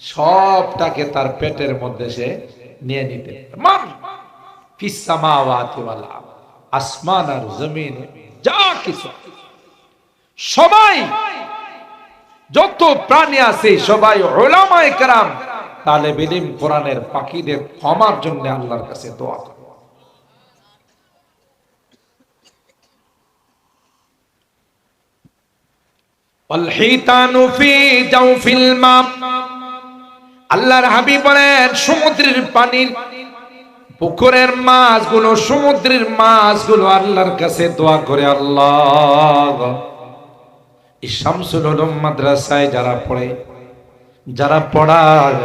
সবটাকে তার পেটের মধ্যে সে নিয়ে নিতে মান ফিসামাওয়াতি ওয়াল আরদ। আসমান আর জমিন যা কিছু সবাই যত প্রাণী আছে সবাই ওলামায়ে কেরাম তালে বিলিম কোরআনের পাখিদের ক্ষমার জন্য আল্লাহর কাছে দোয়া করে والحيتان في جوف الماء আল্লাহর হাবিব বলেন, সমুদ্রের পানির পুকুরের মাছগুলো, সমুদ্রের মাছগুলো আল্লাহর কাছে দোয়া করে আল্লাহ। শামসুল উলুম মাদ্রাসায় যারা পড়ে, যারা পড়ায়,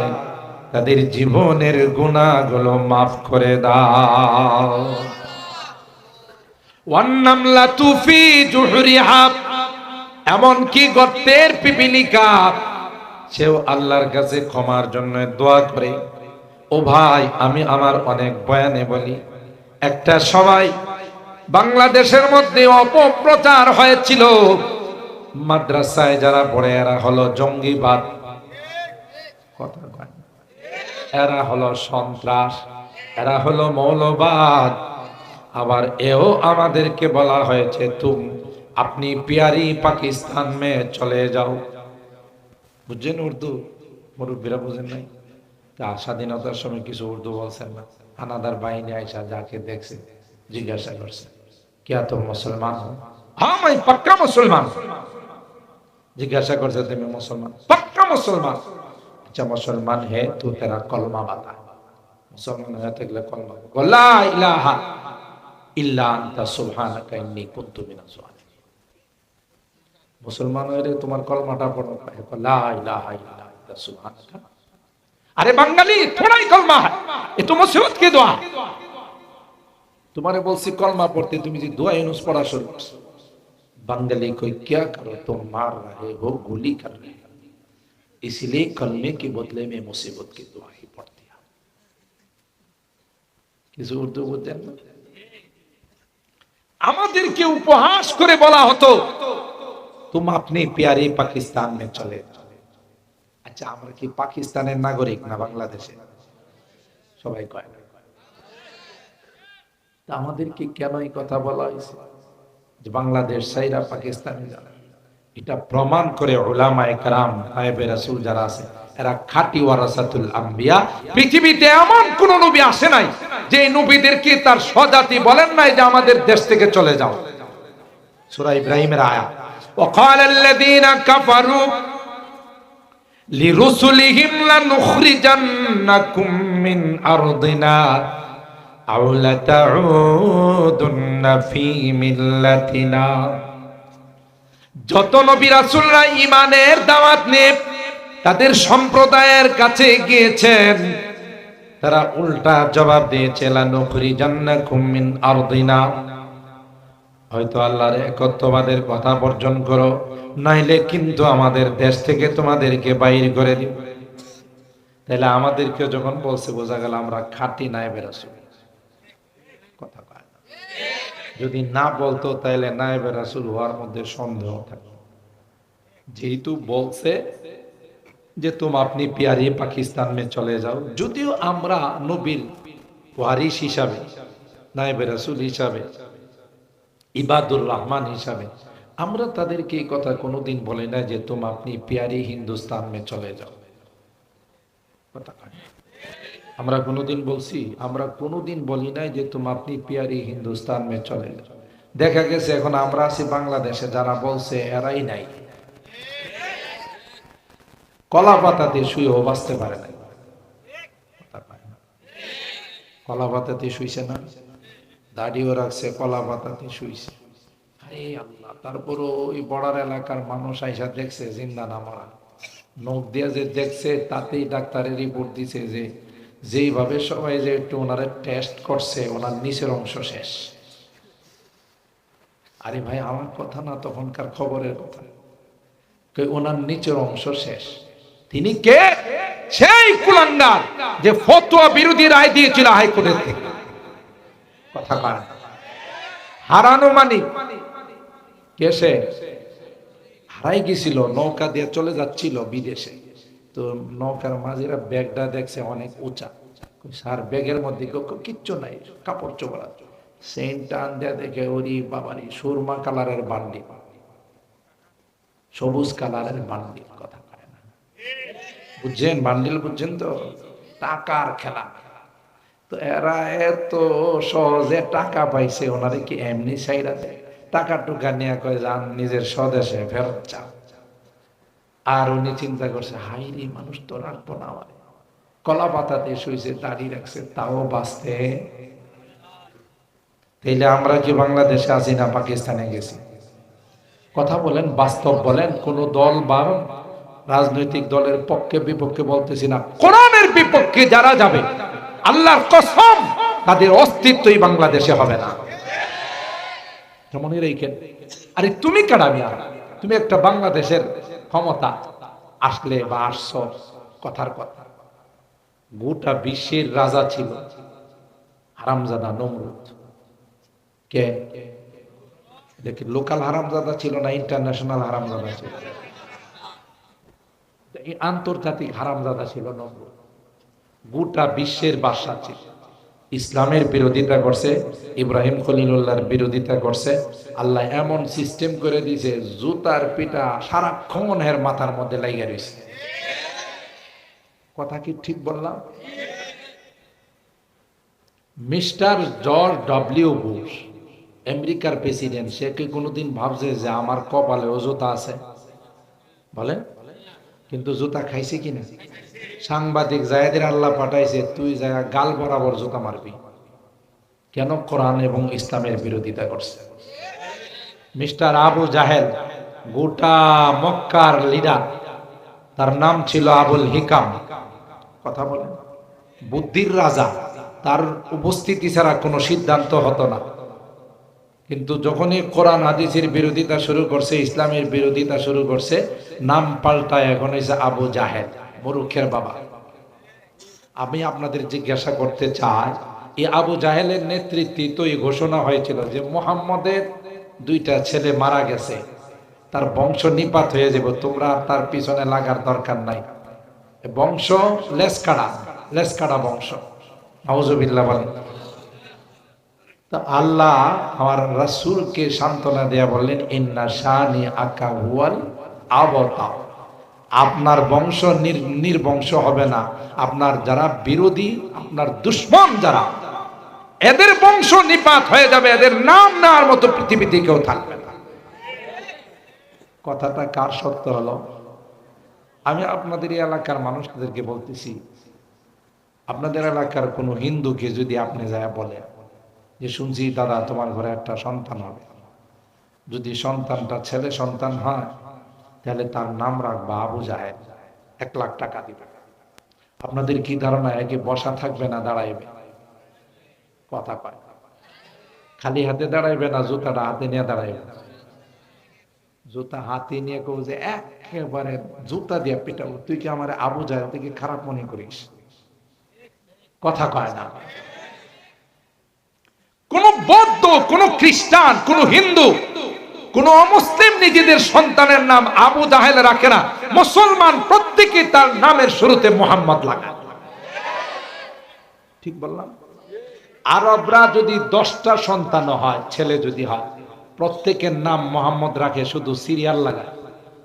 তাদের জীবনের গুণাগুলো মাফ করে দাও। এমনকি গর্তের পিপিলিকা সেও আল্লাহর কাছে ক্ষমার জন্য দোয়া করে, ও ভাই, আমি আমার অনেক বয়ানে বলি, একটা সবাই বাংলাদেশের মধ্যে অপপ্রচার হয়েছিল। মাদ্রাসায় যারা পড়ে, এরা হলো জঙ্গিবাদ। এরা হলো সন্ত্রাস, এরা হলো মৌলবাদ। আবার এও আমাদেরকে বলা হয়েছে, তুম, আপনি পিয়ারি পাকিস্তান মে চলে যাও। বুঝছেন উর্দু? মুরব্বীরা বুঝেন নাই? স্বাধীনতার সময় কিছু উর্দু বলছেন না। হানাদার বাহিনী আইসা যাকে দেখছে, জিজ্ঞাসা করছে, কে তো মুসলমান হ্যাঁ আমি পাক্কা মুসলমান। জিজ্ঞাসা করছে, তুমি মুসলমান? পাক্কা মুসলমান। আচ্ছা মুসলমান হে, তু তেরা কলমা বাতা। মুসলমান হয়ে থাকলে কলমা ইলাহা ইল্লা আনতা, সুবহানাকা ইন্নী কুনতু সুহান মুসলমান হয়ে তোমার কলমাটা পড়ো লা ইলাহা ইল্লা আনতা সুবহানাকা अरे बंगाली थोड़ा ही कलमा है ये तो मुसीबत की दुआ है तुम्हारे বলছি কলমা পড়তে তুমি যে দোয়া ইউনুস পড়া শুরু করছো बंगाली कोई क्या करो तुम मार रहे हो गोली कर रहे हो इसलिए कलमे के बदले में मुसीबत की दुआ ही पढ़ दिया কিছু উর্দু বুঝছেন না আমাদেরকে উপহাস করে বলা হতো তুম আপনি পিয়ারি পাকিস্তান মে চলে আচ্ছা আমরা কি পাকিস্তানের নাগরিক না বাংলাদেশে সবাই কয় আমাদেরকে কেন এই কথা বলা হয়েছে যে বাংলাদেশ সাইরা পাকিস্তানে যারা এটা প্রমাণ করে ওলামায় কারাম সাহেবের রাসুল যারা আছে এরা খাটি ওয়ারাসাতুল আম্বিয়া পৃথিবীতে এমন কোন নবী আসে নাই যে নবীদেরকে তার স্বজাতি বলেন নাই যে আমাদের দেশ থেকে চলে যাও সূরা ইব্রাহিমের আয়াত وقال الذين كفروا لرسلهم لنخرجنكم من أرضنا أو لتعودن في ملتنا যত নবী রাসূলরা ইমানের দাওয়াত নিয়ে তাদের সম্প্রদায়ের কাছে গিয়েছেন তারা উল্টা জবাব দিয়েছে লানুখরি জান্নাকুম মিন আরদিনা হয়তো আল্লাহর একত্ববাদের কথা বর্জন করো, নাইলে কিন্তু আমাদের দেশ থেকে তোমাদেরকে বাইর করে দিব। তাহলে আমাদেরকে যখন বলছে, বোঝা গেল আমরা খাঁটি নায়েবে রাসূল কথা যদি না বলতো তাহলে নায়েবে রাসূল হওয়ার মধ্যে সন্দেহ থাকে যেহেতু বলছে যে তুম আপনি পিয়ারি পাকিস্তান মে চলে যাও। যদিও আমরা নবীর ওয়ারিস হিসাবে নায়েবে রাসূল হিসাবে ইবাদুর রহমান হিসাবে। আমরা তাদেরকে এই কথা কোনোদিন বলে না যে, তুম আপনি পিয়ারি হিন্দুস্তান মে চলে যাও। আমরা কোনোদিন বলছি, আমরা কোনোদিন বলি নাই যে, তুম আপনি পিয়ারি হিন্দুস্তান মে চলে যাও। দেখা গেছে এখন আমরা আছি বাংলাদেশে, যারা বলছে এরাই নাই। কলা পাতাতে শুয়েও বাঁচতে পারে নাই। কলা পাতাতে শুইছে না? দাড়িও রাখছে কলা পাতাতে শুইছে। আরে আল্লাহ, তারপরও ওই বর্ডার এলাকার মানুষ আইসা দেখছে, জিন্দা না মারা। নখ দিয়া যে দেখছে, তাতেই ডাক্তারের রিপোর্ট দিছে যে, যেইভাবে সবাই যে একটু ওনারে টেস্ট করছে, ওনার নিচের অংশ শেষ। আরে ভাই, আমার কথা না তখনকার খবরের কথা। ওনার নিচের অংশ শেষ। তিনি কে? সেই কুলাঙ্গার যে ফতোয়া বিরোধী রায় দিয়েছিল হাইকোর্টের থেকে। কথা না। হারানো মানি। কে সে হারাই গেছিল, নৌকা দিয়ে চলে যাচ্ছিল বিদেশে। তো নৌকার মাঝিরা ব্যাগটা দেখছে অনেক উঁচা। স্যার, ব্যাগের মধ্যে কিচ্ছু নাই, কাপড় চোপড় সেন্ট টান দেয়া দেখে ওরি বাবারি সুরমা কালারের বান্ডি। সবুজ কালারের বান্ডিল কথা বুঝছেন? বান্ডিল বুঝছেন তো? টাকার খেলা। তো এরা এত সহজে টাকা পাইছে, ওনারে কি এমনি সাইরা টাকা টুকা নিয়ে কয়, যান, নিজের স্বদেশে ফেরত চান আর উনি চিন্তা করছে হাই রে, মানুষ তো রাখব না আমার। কলা পাতাতে শুয়েছে দাড়ি রাখছে, তাও বাঁচতে? তাইলে আমরা কি বাংলাদেশে আছি না পাকিস্তানে গেছি? কথা বলেন, বাস্তব বলেন, কোন দল বা রাজনৈতিক দলের পক্ষে বিপক্ষে বলতেছি না। কোরআনের বিপক্ষে যারা যাবে আল্লাহর কসম, তাদের অস্তিত্বই বাংলাদেশে হবে না। মনে রেখেন আরে তুমি কাড়াবি তুমি একটা বাংলাদেশের ক্ষমতা আসলে বা আসছ, কথার কথা। গোটা বিশ্বের রাজা ছিল হারামজাদা নমরুদ। কে? দেখি লোকাল হারামজাদা ছিল না ইন্টারন্যাশনাল হারামজাদা ছিল? আন্তর্জাতিক হারামজাদা ছিল নমরুদ। গোটা বিশ্বের বাদশা ছিল ইসলামের বিরোধিতা করছে, ইব্রাহিম খলিলুল্লাহর বিরোধিতা করছে। আল্লাহ এমন সিস্টেম করে দিয়েছে, জুতার পিটা সারাক্ষণ হের মাথার মধ্যে লাগিয়ে রয়েছে। কথা কি ঠিক বললাম? মিস্টার জর্জ ডব্লিউ বুশ, আমেরিকার প্রেসিডেন্ট, সে কি কোনোদিন ভাবছে যে আমার কপালে ও জুতা আছে? বলেন। কিন্তু জুতা খাইছে কিনা সাংবাদিক জায়দের আল্লাহ পাঠাইছে, তুই জায়গা গাল বরাবর জুতা মারবি। কেন? কোরআন এবং ইসলামের বিরোধিতা করছে। মিস্টার আবু জাহেল, গোটা মক্কার লিডার, তার নাম ছিল আবুল হিকাম। কথা বলেন। বুদ্ধির রাজা, তার উপস্থিতি ছাড়া কোনো সিদ্ধান্ত হতো না। কিন্তু যখনই কোরআন, হাদিসের বিরোধিতা শুরু করছে, ইসলামের বিরোধিতা শুরু করছে, নাম পাল্টায় এখন হয়েছে আবু জাহেদ, মরুখের বাবা। আমি আপনাদের জিজ্ঞাসা করতে চাই, এই আবু জাহেলের নেতৃত্বে তো এই ঘোষণা হয়েছিল যে মোহাম্মদের দুইটা ছেলে মারা গেছে, তার বংশ নিপাত হয়ে যাব, তোমরা তার পিছনে লাগার দরকার নাই। বংশ লেসকাড়া লেসকাড়া বংশ। নওজবিল্লা বলেন। আল্লাহ আমার রাসূলকে সান্ত্বনা দেয়া বললেন, ইন্না শানি আকা হুয়াল আবতা। আপনার বংশ নির- নির্বংশ হবে না। আপনার যারা বিরোধী, আপনার দুশ্মন যারা, এদের বংশ নিপাত হয়ে যাবে, এদের নাম নেওয়ার মতো পৃথিবীতে কেউ থাকবে না। কথাটা কার সত্য হলো? আমি আপনাদের এই এলাকার মানুষদেরকে বলতেছি, আপনাদের এলাকার কোনো হিন্দুকে যদি আপনি যায় বলেন যে শুনছি, দাদা, তোমার ঘরে একটা সন্তান হবে। যদি সন্তানটা ছেলে সন্তান হয়, তাহলে তার নাম রাখবা আবু জাহেদ এক লাখ টাকা দিবে। আপনাদের কি ধারণা একে বসা থাকবে না, দাঁড়াইবে? কথা কয়। খালি হাতে দাঁড়াইবে না, জুতাটা হাতে নিয়ে দাঁড়াইবে। জুতা হাতে নিয়ে কেউ যে, একেবারে জুতা দিয়ে পিটাবো। তুই কি আমার আবু জাহেদ খারাপ মনে করিস? কথা কয় না। কোন বৌদ্ধ, কোন খ্রিস্টান, কোন হিন্দু, কোন অমুসলিম নিজেদের সন্তানের নাম আবু জাহেল রাখে না। মুসলমান প্রত্যেকে তার নামের শুরুতে মোহাম্মদ লাগায় ঠিক বললাম? আরবরা যদি দশটা সন্তান হয়, ছেলে যদি হয়, প্রত্যেকের নাম মোহাম্মদ রাখে, শুধু সিরিয়াল লাগায়।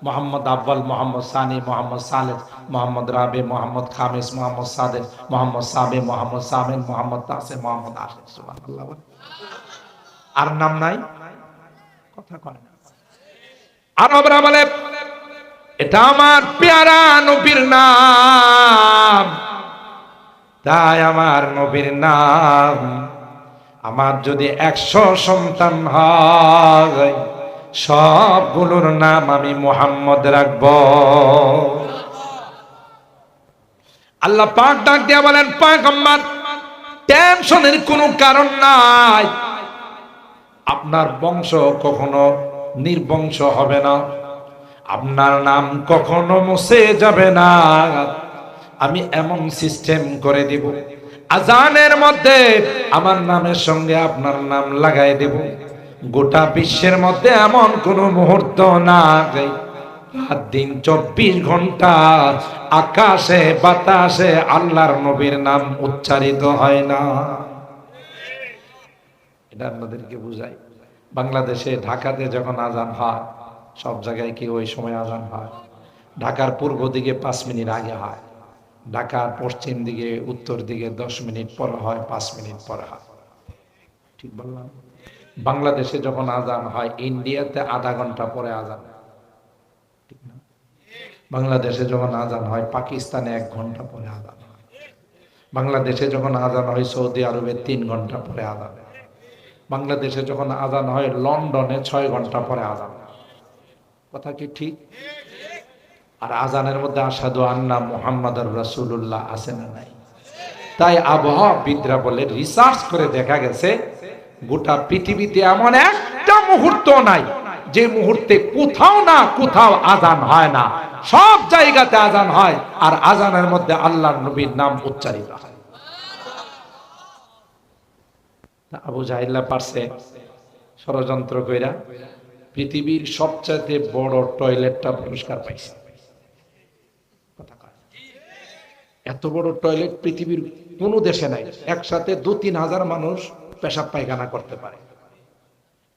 মোহাম্মদ আব্বাল, মোহাম্মদ সানি, মোহাম্মদ সালেদ, মোহাম্মদ রাবে, মোহাম্মদ খামিস মোহাম্মদ সাদেদ মোহাম্মদ সাবে, মোহাম্মদ সামেন মোহাম্মদ তাসে, মোহাম্মদ আসে সুবহানাল্লাহ বলে। আর নাম নাই? কথা কয় না। আরবরা বলে, এটা আমার পেয়ারা নবীর নাম। তাই আমার নবীর নাম। আমার যদি একশো সন্তান হয় সবগুলোর নাম আমি মোহাম্মদ রাখব। আল্লাহ পাক ডাক দিয়া বলেন পাক আম্মার টেনশনের কোনো কারণ নাই। আপনার বংশ কখনো নির্বংশ হবে না। আপনার নাম কখনো মুছে যাবে না। আমি এমন সিস্টেম করে দিব। আজানের মধ্যে আমার নামের সঙ্গে আপনার নাম লাগাই দেব। গোটা বিশ্বের মধ্যে এমন কোনো মুহূর্ত না রাত দিন চব্বিশ ঘণ্টা আকাশে, বাতাসে আল্লাহর নবীর নাম উচ্চারিত হয় না। এটা আপনাদেরকে বুঝাই। বাংলাদেশে, ঢাকাতে যখন আজান হয়, সব জায়গায় কি ওই সময় আজান হয়? ঢাকার পূর্ব দিকে পাঁচ মিনিট আগে হয়। ঢাকার পশ্চিম দিকে, উত্তর দিকে দশ মিনিট পর হয়, পাঁচ মিনিট পর হয়। ঠিক বললাম? বাংলাদেশে যখন আজান হয়, ইন্ডিয়াতে আধা ঘণ্টা পরে আজান। বাংলাদেশে যখন আজান হয়, পাকিস্তানে এক ঘণ্টা পরে আজান হয়। বাংলাদেশে যখন আজান হয়, সৌদি আরবে তিন ঘণ্টা পরে আজান বাংলাদেশে যখন আজান হয়, লন্ডনে ছয় ঘণ্টা পরে আজান কথা কি ঠিক? আর আজানের মধ্যে আসাদু আন্না মোহাম্মদ রাসুল্লাহ আছে না নাই? তাই আবহাওয়াবিদরা বলে রিসার্চ করে দেখা গেছে গোটা পৃথিবীতে এমন একটা মুহূর্ত নাই, যে মুহূর্তে কোথাও না কোথাও আজান হয় না। সব জায়গাতে আজান হয়, আর আজানের মধ্যে আল্লাহর নবীর নাম উচ্চারিত হয়। আবু জাহিল্লা পারছে ষড়যন্ত্র কইরা, পৃথিবীর সবচাইতে বড় টয়লেটটা পুরস্কার পাইছে। এত বড় টয়লেট পৃথিবীর কোনো দেশে নাই, একসাথে দু তিন হাজার মানুষ পেশাব পায়খানা করতে পারে।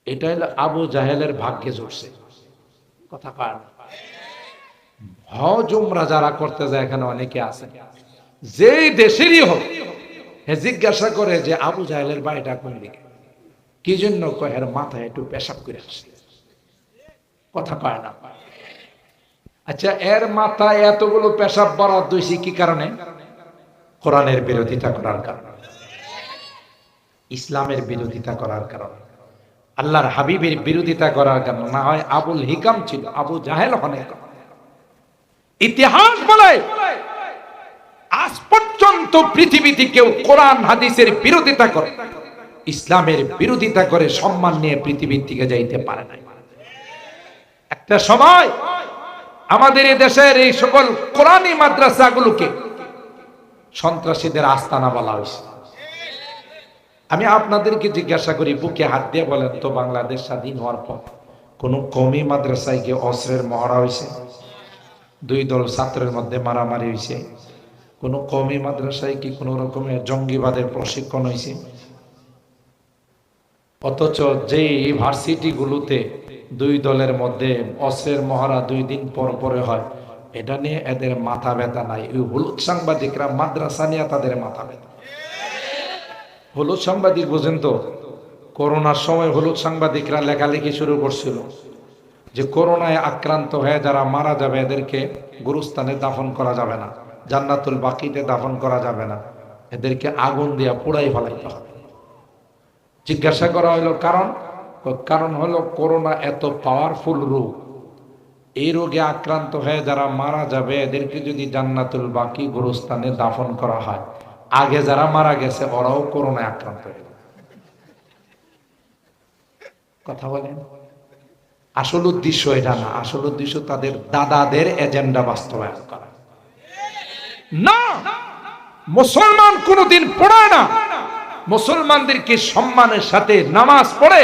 এটা হলো আবু জাহেলের ভাগ্যে জুড়ছে কথা কয় না। হজ উমরা যারা করতে যায়, এখানে অনেকে আছে। যেই দেশেরই হোক, হে জিজ্ঞাসা করে যে আবু জাহেলের বাড়িটা কোন দিকে? কি জন্য কয় এর মাথায় একটু পেশাব করে আসছে? কথা কয় না। আচ্ছা এর মাথায় এতগুলো পেশাব বরাদ দইছি কি কারণে? কোরআনের বিরোধিতা করার কারণে। ইসলামের বিরোধিতা করার কারণে। আল্লাহর হাবিবের বিরোধিতা করার কারণে। না হয় আবুল হিকাম ছিল, আবু জাহেল অনেক ইতিহাস বলে, আজ পর্যন্ত পৃথিবীতে কেউ কোরআন, হাদিসের বিরোধিতা করে, ইসলামের বিরোধিতা করে সম্মান নিয়ে পৃথিবীর দিকে যাইতে পারে না একটা সময় আমাদের এই দেশের এই সকল কোরআনী মাদ্রাসাগুলোকে সন্ত্রাসীদের আস্তানা বলা হয়েছে। আমি আপনাদেরকে জিজ্ঞাসা করি, বুকে হাত দিয়ে বলেন তো, বাংলাদেশ স্বাধীন হওয়ার পর কোন কমি মাদ্রাসায় গিয়ে অস্ত্রের মহড়া হয়েছে? দুই দল ছাত্রের মধ্যে মারামারি হয়েছে। কোন কমি মাদ্রাসায় কি কোনো রকমের জঙ্গিবাদের প্রশিক্ষণ হয়েছে? অথচ যে ভার্সিটিগুলোতে দুই দলের মধ্যে অস্ত্রের মহড়া দুই দিন পর পরে হয়, এটা নিয়ে এদের মাথা ব্যথা নাই। হলুদ সাংবাদিকরা মাদ্রাসা নিয়ে তাদের মাথা ব্যথা। হলুদ সাংবাদিক, বুঝেন তো? করোনার সময় হলুদ সাংবাদিকরা লেখালেখি শুরু করছিল যে করোনায় আক্রান্ত হয়ে যারা মারা যাবে এদেরকে গুরুস্থানে দাফন করা যাবে না, জান্নাতুল বাকিতে দাফন করা যাবে না, এদেরকে আগুন দিয়া পোড়াই ফেলাইতে হবে। জিজ্ঞাসা করা হলো কারণ? কারণ হলো করোনা এত পাওয়ারফুল রোগ। এই রোগে আক্রান্ত হয়ে যারা মারা যাবে, এদেরকে যদি জান্নাতুল বাকি গুরুস্থানে দাফন করা হয় আগে যারা মারা গেছে, ওরাও করোনায় আক্রান্ত হয়ে। কথা বলেন? আসল উদ্দেশ্য এটা না, আসল উদ্দেশ্য তাদের দাদাদের এজেন্ডা বাস্তবায়ন করা। না, মুসলমান কোনোদিন পড়ায় না। মুসলমানদেরকে সম্মানের সাথে নামাজ পড়ে,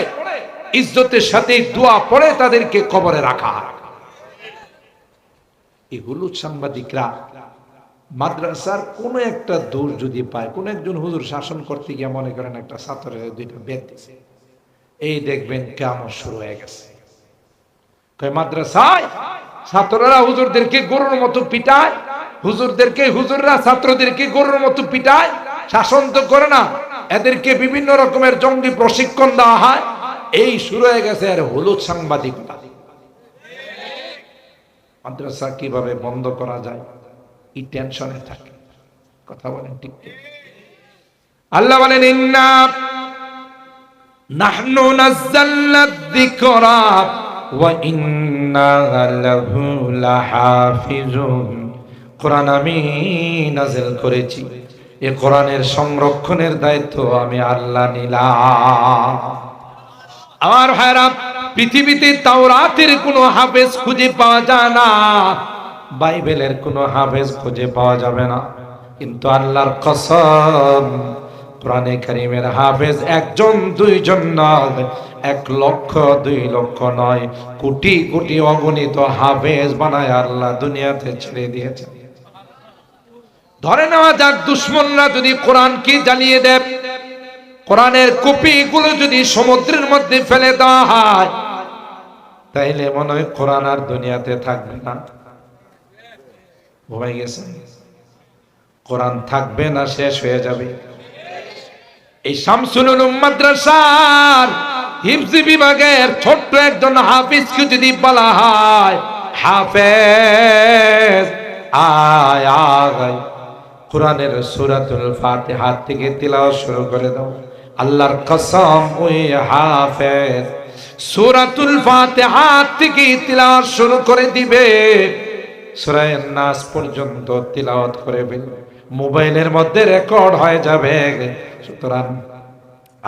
ইজ্জতের সাথে দোয়া পড়ে তাদেরকে কবরে রাখা এগুলো সাংবাদিকরা মাদ্রাসার কোন একটা দূর যদি পায়, কোন একজন হুজুর শাসন করতে গিয়ে মনে করেন একটা ছাত্রের দুইটা বেদ দিছে, এই দেখবেন কেমন শুরু হয়ে গেছে। মাদ্রাসায় ছাত্ররা হুজুরদেরকে গরুর মতো পিটায়, হুজুরদেরকে, হুজুররা ছাত্রদেরকে গরুর মতো পিটায়, শাসন তো করে না, এদেরকে বিভিন্ন রকমের জঙ্গি প্রশিক্ষণ দেওয়া হয়, এই শুরু হয়ে গেছে আর হলুদ সাংবাদিকতা। মাদ্রাসা কীভাবে বন্ধ করা যায়? এই টেনশনে থাকে। কথা বলেন ঠিক। আল্লাহ বলেন করেছি। এ কোরআনের সংরক্ষণের দায়িত্ব আমি আল্লাহ নিলাম। আমার ভাইরা পৃথিবীতে তাওরাতের কোনো হাফেজ খুঁজে পাওয়া যায় না। বাইবেলের কোনো হাফেজ খুঁজে পাওয়া যাবে না। কিন্তু আল্লাহর কসম, কোরআনে কারিমের হাফেজ একজন, দুইজন নয়, এক লক্ষ, দুই লক্ষ নয়, কোটি কোটি অগণিত হাফেজ বানায় আল্লাহ দুনিয়াতে ছেড়ে দিয়েছে। ধরে নেওয়া যাক, দুশ্মনরা যদি কোরআনকে জ্বালিয়ে দেয়, কোরআনের কপি গুলো যদি সমুদ্রের মধ্যে ফেলে দেওয়া হয়, তাইলে মনে হয় কোরআন আর দুনিয়াতে থাকবে না। ঘুমাই গেছে। কোরআন থাকবে না, শেষ হয়ে যাবে। এই শামসুল মাদ্রাসার হিফজি বিভাগের ছোট্ট একজন হাফিজকে যদি বলা হয়, হাফেজ, আয় আয়। কোরআনের সূরাতুল ফাতিহা থেকে তিলাওয়াত শুরু করে দাও। আল্লাহর কসম, ওই হাফেজ। সূরাতুল ফাতিহা থেকে তিলাওয়াত শুরু করে দিবে। সূরা নাস পর্যন্ত তিলাওয়াত করে মোবাইলের মধ্যে রেকর্ড হয়ে যাবে। সুতরাং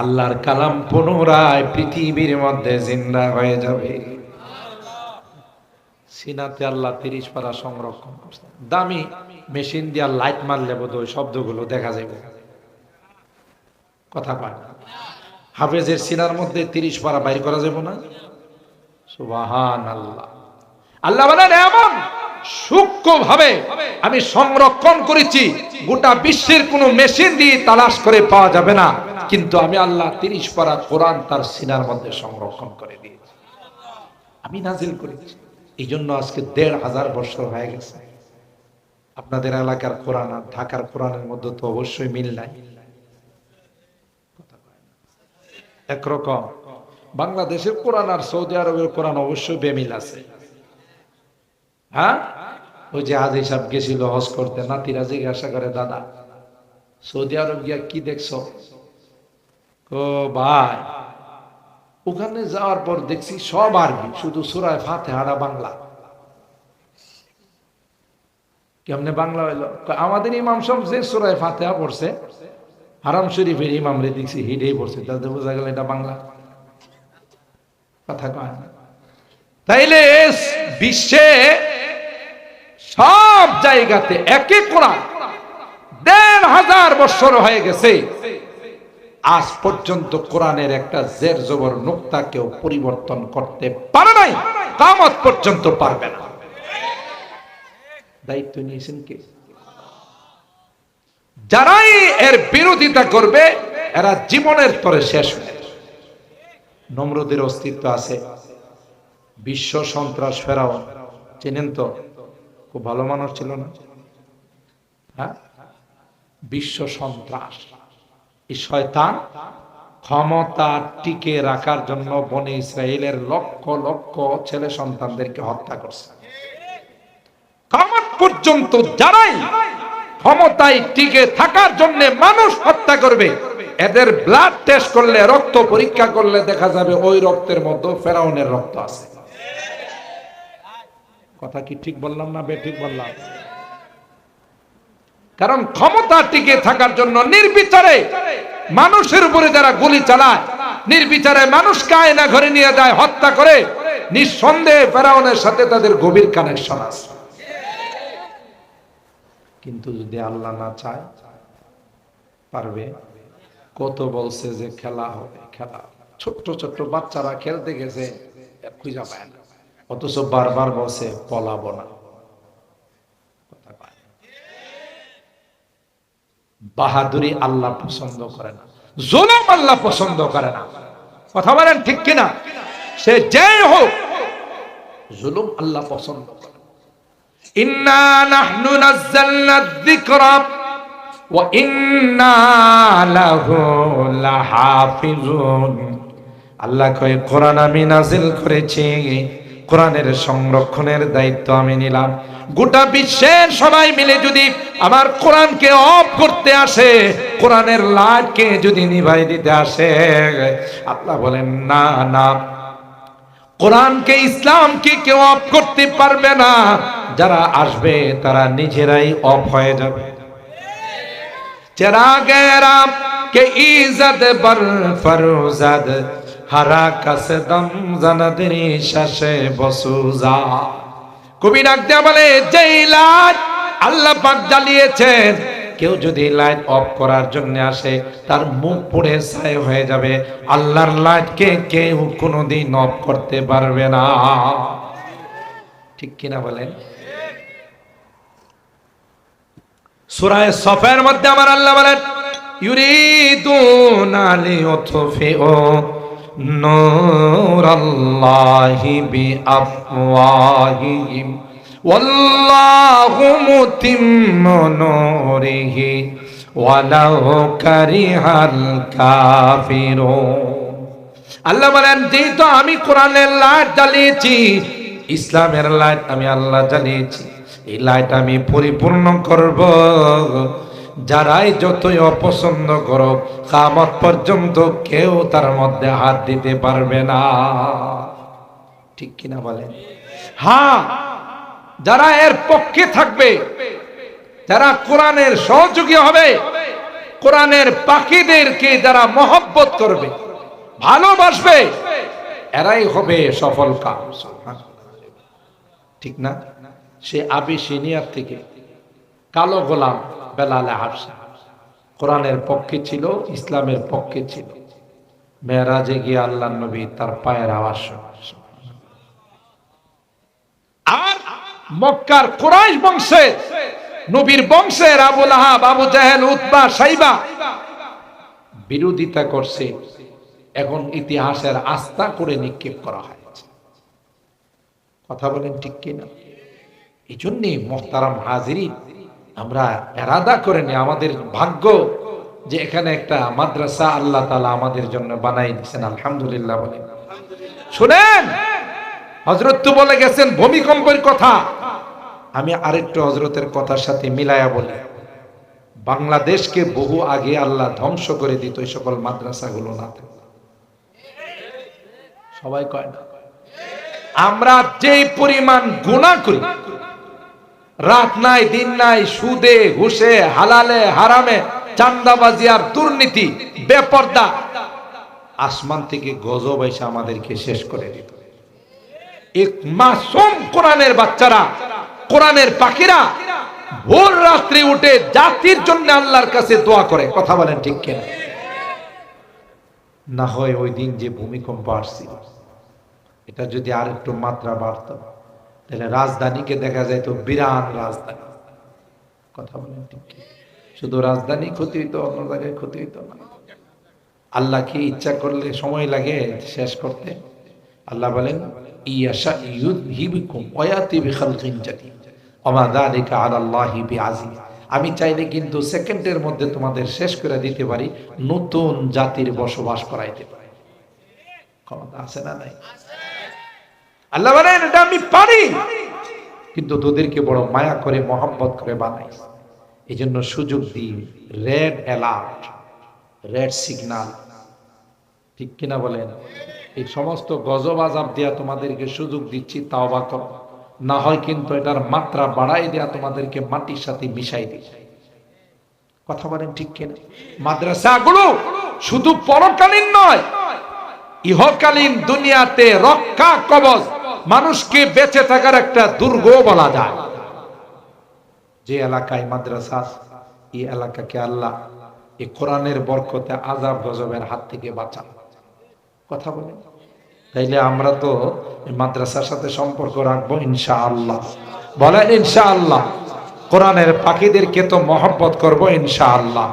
আল্লাহর কালাম পুনরায় পৃথিবীর মধ্যে জিন্দা হয়ে যাবে। সিনাতে আল্লাহ তিরিশ পারা সংরক্ষণ দামি মেশিন দিয়া লাইট মারলে বোধ হয় শব্দগুলো দেখা যাবে কথা পায় হাফেজের সিনার মধ্যে তিরিশ পারা বাইর করা যাবে না। সুবাহান আল্লাহ আল্লাহ বলেন, এমন সূক্ষ্ম ভাবে আমি সংরক্ষণ করেছি। গোটা বিশ্বের কোনো মেশিন দিয়ে তালাশ করে পাওয়া যাবে না। কিন্তু আমি আল্লাহ তিরিশ পারা কোরআন তার সিনার মধ্যে সংরক্ষণ করে দিয়েছি। আমি নাজিল করেছি। এই জন্য আজকে দেড় হাজার বছর হয়ে গেছে। আপনাদের এলাকার কোরআন আর ঢাকার কোরআনের মধ্যে তো অবশ্যই মিল নাই। একরকম। বাংলাদেশের কোরআন আর সৌদি আরবের কোরআন অবশ্যই বেমিল আছে। হ্যাঁ? ওই যে হাজি সাহেব গেছিল, হজ করতে নাতিরা জিজ্ঞাসা করে দাদা। সৌদি আরব গিয়া কি দেখছ? ও ভাই, ওখানে যাওয়ার পর দেখছি সব আরবি, শুধু সুরায় ফাতে হারা বাংলা। কেমনে বাংলা হইল? আমাদের ইমাম সব যে সুরায় ফাতেহা পড়ছে, হারাম শরীফের ইমাম রে দেখছি, হিডেই পড়ছে, তাতে বোঝা গেল এটা বাংলা। কথা কয় তাইলে বিশ্বে সব জায়গাতে একে কোরআন। দেড় হাজার বছর হয়ে গেছে। আজ পর্যন্ত কোরআনের একটা জের জবর নোক্তা কেউ পরিবর্তন করতে পারে নাই, কামত পর্যন্ত পারবে না। দায়িত্ব নিয়েছেন কে? যারাই এর বিরোধিতা করবে, এরা জীবনের তরে শেষ হয়ে। নমরুদের অস্তিত্ব আছে। বিশ্ব সন্ত্রাস ফেরাও চেনেন তো? খুব ভালো মানুষ ছিল না। হ্যাঁ? বিশ্ব সন্ত্রাস। এই শয়তান ক্ষমতা টিকে রাখার জন্য বনে ইসরায়েলের লক্ষ লক্ষ ছেলে সন্তানদেরকে হত্যা করছে। পর্যন্ত যারাই ক্ষমতায় টিকে থাকার জন্য মানুষ হত্যা করবে, এদের ব্লাড টেস্ট করলে, রক্ত পরীক্ষা করলে দেখা যাবে ওই রক্তের মধ্যে ফেরাউনের রক্ত আছে। কথা কি ঠিক বললাম না বে ঠিক বললাম? কারণ ক্ষমতা টিকে থাকার জন্য নির্বিচারে মানুষের উপরে যারা গুলি চালায়, নির্বিচারে মানুষকে আয়না ঘরে নিয়ে যায়, হত্যা করে, নিঃসন্দেহে ফেরাউনের সাথে তাদের গভীর কানেকশন আছে। কিন্তু যদি আল্লাহ না চায়, পারবে? কত বলছে যে খেলা হবে, খেলা। ছোট্ট ছোট্ট বাচ্চারা খেলতে গেছে খুঁজা পায় না অথচ বারবার বলছে, পলাবো না। বাহাদুরি আল্লাহ পছন্দ করে না, জোলাম আল্লাহ পছন্দ করে না। কথা বলেন ঠিক কিনা? সে যেই হোক, জুলুম আল্লাহ পছন্দ করে ইন্না আল্লাহ কয়, কোরআন আমি নাজিল করেছি। কোরআনের সংরক্ষণের দায়িত্ব আমি নিলাম। গোটা বিশ্বের সবাই মিলে যদি আমার কোরআনকে অফ করতে আসে, কোরআনের লাইটকে যদি নিভাই দিতে আসে, আল্লাহ বলেন, না না, কোরআনকে ইসলামকে কেউ অফ করতে পারবে না। যারা আসবে, তারা নিজেরাই অফ হয়ে যাবে। চেরাগেরাম কে ইজত বর ফরুজদ হারা কাছে কাসদম জানাদিনী শাসে বসুজা কবি ডাক দেয়া বলে, যেই লাইট আল্লাহ পাক জ্বালিয়েছেন, কেউ যদি লাইট অফ করার জন্য আসে, তার মুখ পুড়ে ছাই হয়ে যাবে। আল্লাহর লাইটকে কেউ কোনোদিন অফ করতে পারবে না। ঠিক কিনা বলেন? সুরায় সফের মধ্যে আমার আল্লাহ বলেন, ইউরিদুনা লিয়ুতফিউ নূরাল্লাহি বিআফওয়াহিহিম। ওয়াল্লাহু মুতিম্মু নূরিহি, ওয়ালাউ কারিহাল কাফিরুন। আল্লাহ বলেন, যেহেতু আমি কোরআনের লাইট জ্বালিয়েছি, ইসলামের লাইট আমি আল্লাহ জ্বালিয়েছি, এই লাইট আমি পরিপূর্ণ করব। যারাই যতই অপছন্দ করো, কামত পর্যন্ত কেউ তার মধ্যে হাত দিতে পারবে না। ঠিক কিনা বলেন? হ্যাঁ যারা এর পক্ষে থাকবে, যারা কোরআনের সহযোগী হবে, কোরআনের পাখিদেরকে যারা মহব্বত করবে, ভালোবাসবে, এরাই হবে সফল কাম। ঠিক না? সে আবি আবিসিনিয়ার থেকে কালো গোলাম। বেলালে হাফসা কোরআনের পক্ষে ছিল, ইসলামের পক্ষে ছিল। মেয়েরাজে গিয়ে আল্লাহ নবী তার পায়ের আওয়াজ আর মক্কার কোরাইশ বংশে, নবীর বংশের আবুল আহাব, আবু জাহেল সাইবা বিরোধিতা করছে। এখন ইতিহাসের আস্থা করে নিক্ষেপ করা হয়েছে। কথা বলেন ঠিক কিনা? এই জন্যে মোহতারাম হাজিরি আমরা এরাদা করে নি আমাদের ভাগ্য যে এখানে একটা মাদ্রাসা আল্লাহ তালা আমাদের জন্য বানাই দিচ্ছেন আলহামদুলিল্লাহ বলে। শুনেন হজরত তো বলে গেছেন, ভূমিকম্পের কথা। আমি আরেকটু হজরতের কথার সাথে মিলায়া বলি। বাংলাদেশকে বহু আগে আল্লাহ ধ্বংস করে দিত এই সকল মাদ্রাসাগুলো না। সবাই কয় না। আমরা যে পরিমাণ গুণা করি রাত নাই, দিন নাই, সুদে, ঘুষে, হালালে, হারামে, চান্দাবাজি আর দুর্নীতি, বেপর্দা। আসমান থেকে গজব এসে আমাদেরকে শেষ করে দিত। এক মাসুম কোরআনের বাচ্চারা, কোরআনের পাখিরা ভোর রাত্রি উঠে জাতির জন্য আল্লাহর কাছে দোয়া করে। কথা বলেন ঠিক কিনা? না হয় ওই দিন যে ভূমিকম্প আসছিল, এটা যদি আর একটু মাত্রা বাড়ত। তাহলে রাজধানীকে দেখা যায় তো বিরাট রাজধানী। কথা বলেন ঠিক শুধু রাজধানী ক্ষতি হইতো অন্য জায়গায় ক্ষতি হইতো না আল্লাহ কি ইচ্ছা করলে সময় লাগে শেষ করতে? আল্লাহ বলেন আমি চাইলে কিন্তু সেকেন্ডের মধ্যে তোমাদের শেষ করে দিতে পারি, নতুন জাতির বসবাস করাইতে পারি। ক্ষমতা আছে না নাই? আল্লাহ বলেন, এটা আমি পারি। কিন্তু তোদেরকে বড় মায়া করে মোহাম্মত করে বানাই এই জন্য সুযোগ দিই রেড অ্যালার্ট, রেড সিগন্যাল ঠিক কিনা বলেন? এই সমস্ত গজব আজাব দিয়া তোমাদেরকে সুযোগ দিচ্ছি, তাওবা করো। না হয় কিন্তু এটার মাত্রা বাড়াই দেয়া তোমাদেরকে মাটির সাথে মিশাই দিই। কথা বলেন ঠিক কিনা? মাদ্রাসাগুলো শুধু পরকালীন নয়, ইহকালীন দুনিয়াতে রক্ষা কবচ মানুষকে বেঁচে থাকার একটা দুর্গ বলা যায়। যে এলাকায় মাদ্রাসা এই এলাকাকে আল্লাহ এই কোরআনের বরকতে আজাব গজবের হাত থেকে বাঁচান। কথা বলে তাইলে আমরা তো মাদ্রাসার সাথে সম্পর্ক রাখব ইনশা আল্লাহ বলেন ইনশা আল্লাহ কোরআনের পাখিদেরকে তো মহব্বত করব ইনশা আল্লাহ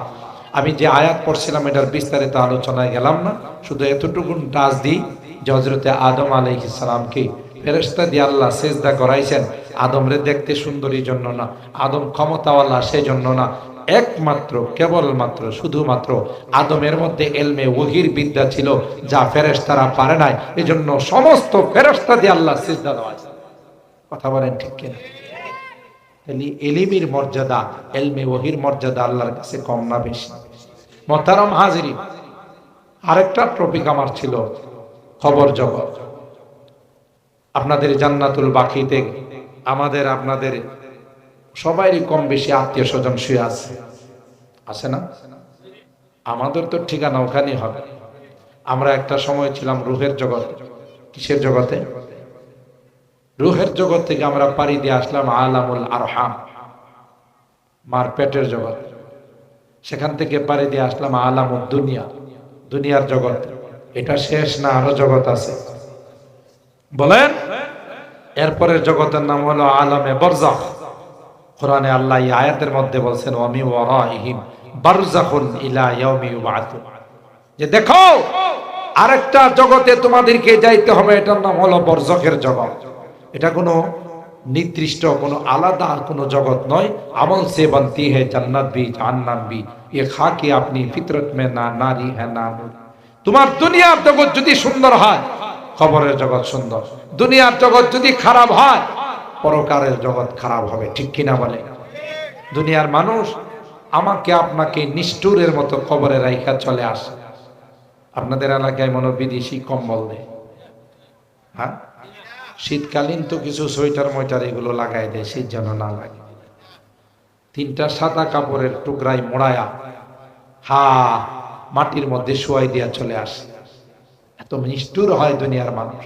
আমি যে আয়াত পড়ছিলাম, এটার বিস্তারিত আলোচনায় গেলাম না। শুধু এতটুকুন টাচ দিই যে হজরতে আদম আলাইসালামকে ফেরেস্তা দিয়ে আল্লাহ সেজদা করাইছেন। আদমরে দেখতে সুন্দরী জন্য না, আদম ক্ষমতাওয়ালা সেজন্য না। একমাত্র, কেবলমাত্র, শুধুমাত্র আদমের মধ্যে এলমে ওহির বিদ্যা ছিল যা ফেরেস্তারা পারে নাই। এজন্য সমস্ত ফেরেস্তা দিয়ে আল্লাহ সেজদা দেওয়া কথা বলেন ঠিক কিনা? এলিমির মর্যাদা, এলমে ওহির মর্যাদা আল্লাহর কাছে কম না বেশি? মতারম হাজিরি আরেকটা টপিক আমার ছিল খবর জগৎ। আপনাদের জান্নাতুল বাকিতে আমাদের আপনাদের সবাইরই কম বেশি আত্মীয় স্বজন শুয়ে আছে। আছে না? আমাদের তো ঠিকানা ওখানেই হবে। আমরা একটা সময় ছিলাম রুহের জগতে কিসের জগতে? রুহের জগৎ থেকে আমরা পাড়ি দিয়ে আসলাম আলামুল আরহাম, মার পেটের জগৎ। সেখান থেকে পাড়ি দিয়ে আসলাম আলামুল দুনিয়া, দুনিয়ার জগৎ। এটা শেষ না আরও জগৎ আছে? বলেন এরপরের জগতের নাম হলো আলমে বরজাহ কোরআনে আল্লাহ আয়াতের মধ্যে বলছেন আমি ওয়ারাহিম বারজাখুন ইলা ইয়াউমি ইউবাআসুন যে দেখো, আরেকটা জগতে তোমাদেরকে যাইতে হবে, এটার নাম হলো বরজকের জগৎ। এটা কোনো নির্দিষ্ট, কোনো আলাদা আর কোনো জগৎ নয়। আমল সে বন্তি হে জান্নাত বি জাহান্নাম বি এ খাকে আপনি ফিতরত মে না, নারী হ্যাঁ না তোমার দুনিয়ার জগৎ যদি সুন্দর হয় খবরের জগৎ সুন্দর। দুনিয়ার জগৎ যদি খারাপ হয়, পরকারের জগৎ খারাপ হবে, ঠিক কিনা বলে? দুনিয়ার মানুষ আমাকে আপনাকে নিষ্ঠুরের মতো খবরে রাইখা চলে আসে। আপনাদের এলাকায় মনে বিদেশি কম্বল দেয়। হ্যাঁ? শীতকালীন তো কিছু সোয়েটার মোয়েটার এগুলো লাগাই দেয়, শীত যেন না লাগে। তিনটা সাদা কাপড়ের টুকরাই মোড়ায়া হা, মাটির মধ্যে শোয়াই দিয়া চলে আসে। এত নিষ্ঠুর হয় দুনিয়ার মানুষ।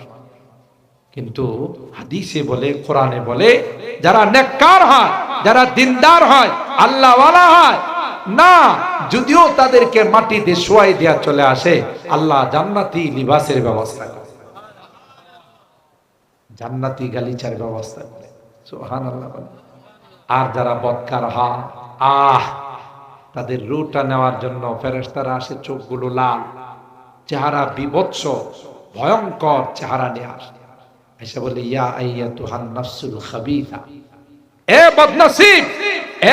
কিন্তু হাদিসে বলে, কোরআনে বলে, যারা নেককার হয়, যারা দিনদার হয়, আল্লাহওয়ালা হয়, না, যদিও তাদেরকে মাটিতে শোয়াই দেয়া চলে আসে, আল্লাহ জান্নাতি লিবাসের ব্যবস্থা করে। জান্নাতি গালিচার ব্যবস্থা করে। সোহান আল্লাহ বলে। আর যারা বৎকার হয়, আহ, তাদের রুটা নেওয়ার জন্য ফেরেস্তারা আসে চোখগুলো লাল। চেহারা বিভৎস, ভয়ঙ্কর চেহারা নিয়ে। আসে এসে বলে ইয়া আইয়া তুহান নাফসুল এ বদনসিব,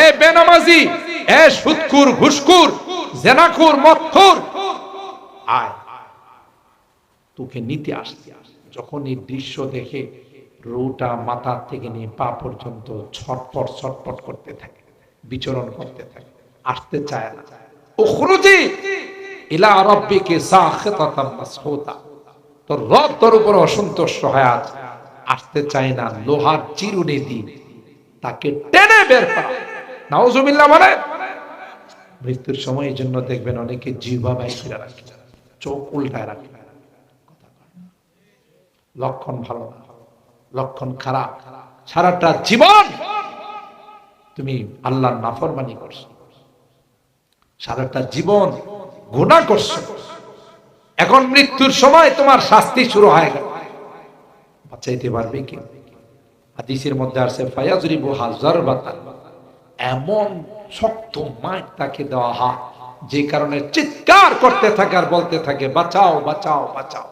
এ বেনামাজি, এ সুদকুর ঘুষকুর জেনাকুর আয়, তোকে নিতে আসতে যখন এই দৃশ্য দেখে রুটা মাথার থেকে নিয়ে পা পর্যন্ত ছটপট ছটপট করতে থাকে, বিচরণ করতে থাকে, আসতে চায় না। উখরুজি ইলা রাব্বিকে মাসহুতা রব তোর উপর অসন্তুষ্ট আসতে চায় না লোহার চিরুনি তাকে টেনে বের করা। নাউজুবিল্লাহ বলে মৃত্যুর সময় জন্য দেখবেন অনেকে জিহ্বা ফিরে রাখে। চোখ উল্টায় রাখে। লক্ষণ ভালো না। লক্ষণ খারাপ। সারাটা জীবন তুমি আল্লাহর নাফরমানি করছ। সারাটা জীবন গুণা করছ। এখন মৃত্যুর সময় তোমার শাস্তি শুরু হয়ে গেল। বাঁচাইতে পারবে কি? হাদিসের মধ্যে আছে, ফায়াজরিবু হাজার বাতা এমন শক্ত মাঠ তাকে দেওয়া হয়, যে কারণে চিৎকার করতে থাকে আর বলতে থাকে, বাঁচাও বাঁচাও বাঁচাও।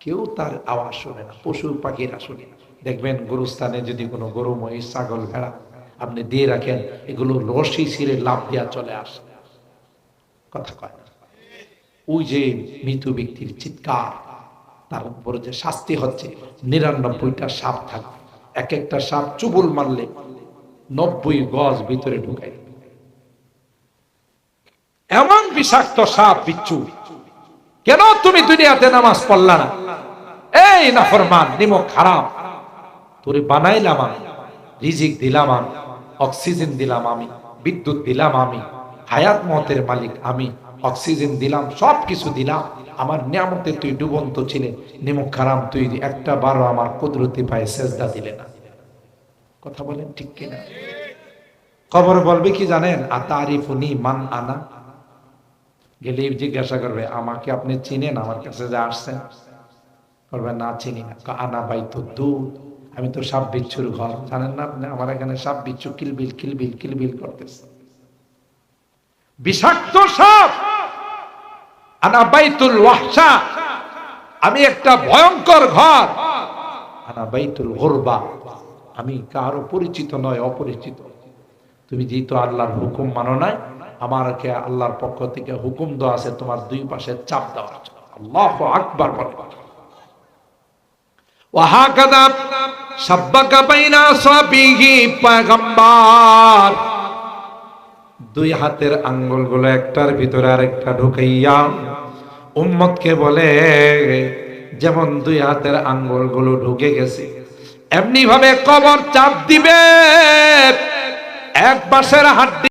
কেউ তার আওয়াজ শোনে না পশু পাখিরা শোনে না। দেখবেন গরুস্থানে যদি কোনো গরু, মহিষ, ছাগল, ভেড়া আপনি দিয়ে রাখেন, এগুলো রশি ছিঁড়ে লাভ দেওয়া চলে আসে। কথা কয় না। ওই যে মৃত ব্যক্তির চিৎকার, তার উপরে যে শাস্তি হচ্ছে, নিরানব্বইটা সাপ থাকবে। এক একটা সাপ চুবুল মারলে নব্বই গজ ভিতরে ঢুকাই এমন বিষাক্ত সাপ বিচ্ছু, কেন তুমি দুনিয়াতে নামাজ পড়লা না? এই না ফরমান নিমক খারাপ তোরে বানাইলাম আমি, রিজিক দিলাম আমি, অক্সিজেন দিলাম আমি, বিদ্যুৎ দিলাম আমি, হায়াত মতের মালিক আমি। অক্সিজেন দিলাম সব কিছু দিলাম। আমার নিয়ামতে তুই ডুবন্ত ছিলে, নিমক খারাম তুই একটা বারো আমার কুদরতি পায়ে সেজদা দিলে না। কথা বলেন ঠিক কিনা? খবর বলবে কি জানেন? আতারিফুনি মান আনা। গেলে জিজ্ঞাসা করবে, আমাকে আপনি চিনেন? আমার কাছে যা আসছেন করবে না চিনি না। আনা বাই তো দুধ। আমি তো সাপ বিচ্ছুর ঘর। জানেন না আপনি? আমার এখানে সাপ বিচ্ছু কিলবিল কিলবিল কিলবিল করতেছে। বিষাক্ত সাপ! আনা আমি একটা ভয়ঙ্কর ঘর। আনা বাইতুল আমি কারও পরিচিত নয়, অপরিচিত। তুমি যেহেতু আল্লাহর হুকুম মানো নাই, আমারকে আল্লাহর পক্ষ থেকে হুকুম দেওয়া আছে, তোমার দুই পাশে চাপ দেওয়ার জন্য আল্লাহ আকবার বলে। ওয়াহাকাদা সাব্বাকা বাইনা সাবিহি পয়গম্বর। দুই হাতের আঙ্গুলগুলো একটার ভিতরে আরেকটা ঢুকাইয়া উম্মতকে বলে, যেমন দুই হাতের আঙ্গুলগুলো ঢুকে গেছে এমনি ভাবে কবর চাপ দিবে, এক বাসের হাড্ডি